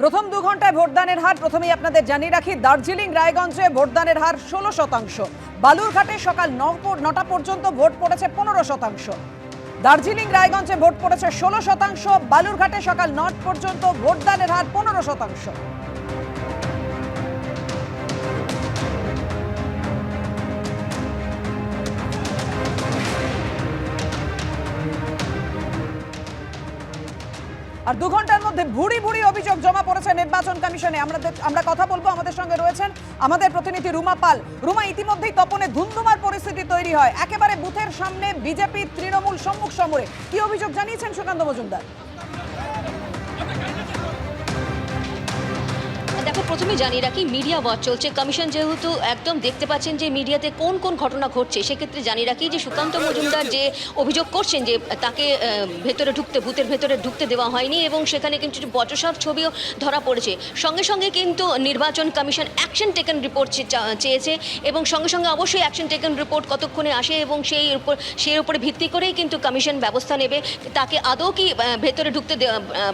প্রথম দু ঘন্টায় ভোটদানের হার প্রথমেই আপনাদের জানিয়ে রাখি, দার্জিলিং, রায়গঞ্জে ভোটদানের হার ষোলো শতাংশ। বালুরঘাটে সকাল নটা পর্যন্ত ভোট পড়েছে পনেরো শতাংশ। দার্জিলিং, রায়গঞ্জে ভোট পড়েছে ষোলো শতাংশ। বালুরঘাটে সকাল নট পর্যন্ত ভোটদানের হার পনেরো শতাংশ। আর দু ঘণ্টার মধ্যে ভুড়ি ভুড়ি অভিযোগ জমা পড়েছে নির্বাচন কমিশনে। আমরা আমরা কথা বলব আমাদের সঙ্গে রয়েছেন আমাদের প্রতিনিধি রুমা পাল। রুমা, ইতিমধ্যেই তপনে ধুমধুমার পরিস্থিতি তৈরি হয়। একেবারে বুথের সামনে বিজেপির তৃণমূল সম্মুখ সমরে। কি অভিযোগ জানিয়েছেন সুকান্ত মজুমদার? প্রথমে জানিয়ে রাখি মিডিয়া ওয়াচ চলছে। কমিশন যেহেতু একদম দেখতে পাচ্ছেন যে মিডিয়াতে কোন কোন ঘটনা ঘটছে সেক্ষেত্রে জানিয়ে রাখি যে সুকান্ত মজুমদার যে অভিযোগ করছেন যে তাকে ভেতরে ঢুকতে ভূতের ভেতরে ঢুকতে দেওয়া হয়নি এবং সেখানে কিন্তু বচসার ছবিও ধরা পড়েছে। সঙ্গে সঙ্গে কিন্তু নির্বাচন কমিশন অ্যাকশন টেকেন রিপোর্ট চেয়েছে এবং সঙ্গে সঙ্গে অবশ্যই অ্যাকশন টেকেন রিপোর্ট কতক্ষণে আসে এবং সেই উপর সেই উপরে ভিত্তি করেই কিন্তু কমিশন ব্যবস্থা নেবে। তাকে আদৌ কি ভেতরে ঢুকতে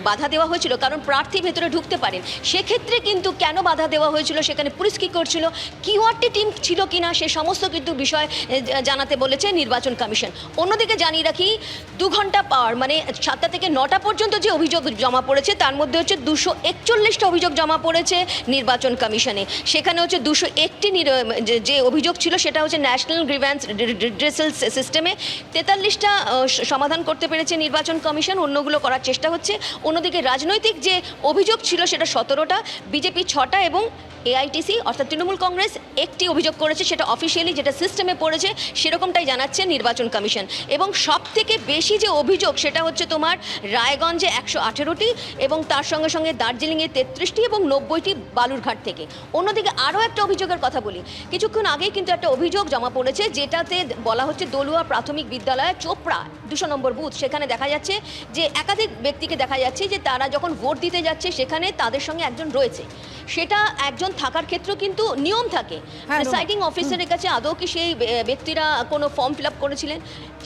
বাধা দেওয়া হয়েছিল? কারণ প্রার্থী ভেতরে ঢুকতে পারেন। সেক্ষেত্রে কিন্তু কেন বাধা দেওয়া হয়েছিল, সেখানে পুলিশ কী করছিল কিওয়ার্ডটি টিম ছিল কিনা, সে সমস্ত কিন্তু বিষয় জানাতে বলেছে নির্বাচন কমিশন। অন্যদিকে জানিয়ে রাখি, দু ঘণ্টা পাওয়ার মানে সাতটা থেকে নটা পর্যন্ত যে অভিযোগ জমা পড়েছে, তার মধ্যে হচ্ছে দুশো একচল্লিশটা অভিযোগ জমা পড়েছে নির্বাচন কমিশনে। সেখানে হচ্ছে দুশো একটি যে অভিযোগ ছিল, সেটা হচ্ছে ন্যাশনাল গ্রিভ্যান্স রিড্রেসাল সিস্টেমে তেতাল্লিশটা সমাধান করতে পেরেছে নির্বাচন কমিশন, অন্যগুলো করার চেষ্টা হচ্ছে। অন্যদিকে রাজনৈতিক যে অভিযোগ ছিল, সেটা সতেরোটা, বিজেপি ছটা এবং এআইটিসি অর্থাৎ তৃণমূল কংগ্রেস একটি অভিযোগ করেছে, সেটা অফিসিয়ালি যেটা সিস্টেমে পড়েছে, সেরকমটাই জানাচ্ছে নির্বাচন কমিশন। এবং সব থেকে বেশি যে অভিযোগ, সেটা হচ্ছে তোমার রায়গঞ্জে একশো আঠেরোটি এবং তার সঙ্গে সঙ্গে দার্জিলিংয়ে তেত্রিশটি এবং নব্বইটি বালুরঘাট থেকে। অন্যদিকে আরও একটা অভিযোগের কথা বলি। কিছুক্ষণ আগেই কিন্তু একটা অভিযোগ জমা পড়েছে, যেটাতে বলা হচ্ছে দলুয়া প্রাথমিক বিদ্যালয়, চোপড়া দুশো নম্বর বুথ সেখানে দেখা যাচ্ছে যে একাধিক ব্যক্তিকে দেখা যাচ্ছে যে তারা যখন ভোট দিতে যাচ্ছে সেখানে তাদের সঙ্গে একজন রয়েছে। সেটা একজন থাকার ক্ষেত্রেও কিন্তু নিয়ম থাকে। হ্যাঁ, প্রিসাইডিং অফিসারের কাছে আদৌ কি সেই ব্যক্তিরা কোনো ফর্ম ফিল আপ করেছিলেন?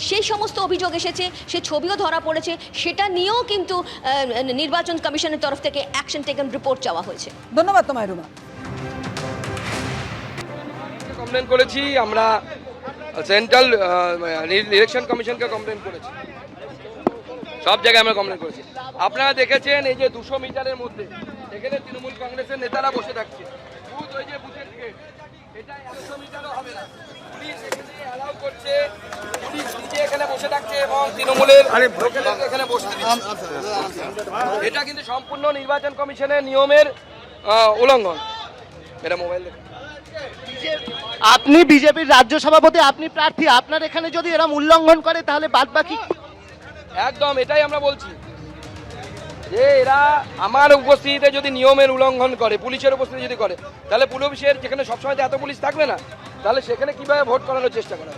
সেই সমস্ত অভিযোগ এসেছে সে ছবিও ধরা পড়েছে। সেটা নিয়েও কিন্তু নির্বাচন কমিশনের তরফ থেকে অ্যাকশন টেকেন রিপোর্ট চাওয়া হয়েছে। ধন্যবাদ তোমায় রুমা কমপ্লেন করেছি আমরা সেন্ট্রাল ইলেকশন কমিশনকে কমপ্লেন করেছি। সব জায়গায় আমরা কমপ্লেন করেছি। আপনারা দেখেছেন এই যে দুশো মিটারের মধ্যে এখানে তৃণমূল কংগ্রেসের নেতারা বসে থাকছে। বুথ ওই যে বুথের গেট এটা একশো মিটারও হবে না। পুলিশ এখানে অ্যালাউ করছে পুলিশ নিজে এখানে বসে থাকছে এবং তৃণমূলের এখানে বসতে এটা কিন্তু সম্পূর্ণ নির্বাচন কমিশনের নিয়মের উল্লঙ্ঘন এটা মোবাইল আপনি বিজেপির রাজ্য সভাপতি, আপনি প্রার্থী, আপনার এখানে যদি এরকম উল্লঙ্ঘন করে, তাহলে বাদ বাকি একদম, এটাই আমরা বলছি যে এরা আমার উপস্থিতিতে যদি নিয়মের উল্লঙ্ঘন করে, পুলিশের উপস্থিতি যদি করে, তাহলে পুলিশের যেখানে সবসময় এত পুলিশ থাকবে না, তাহলে সেখানে কীভাবে ভোট করানোর চেষ্টা করা?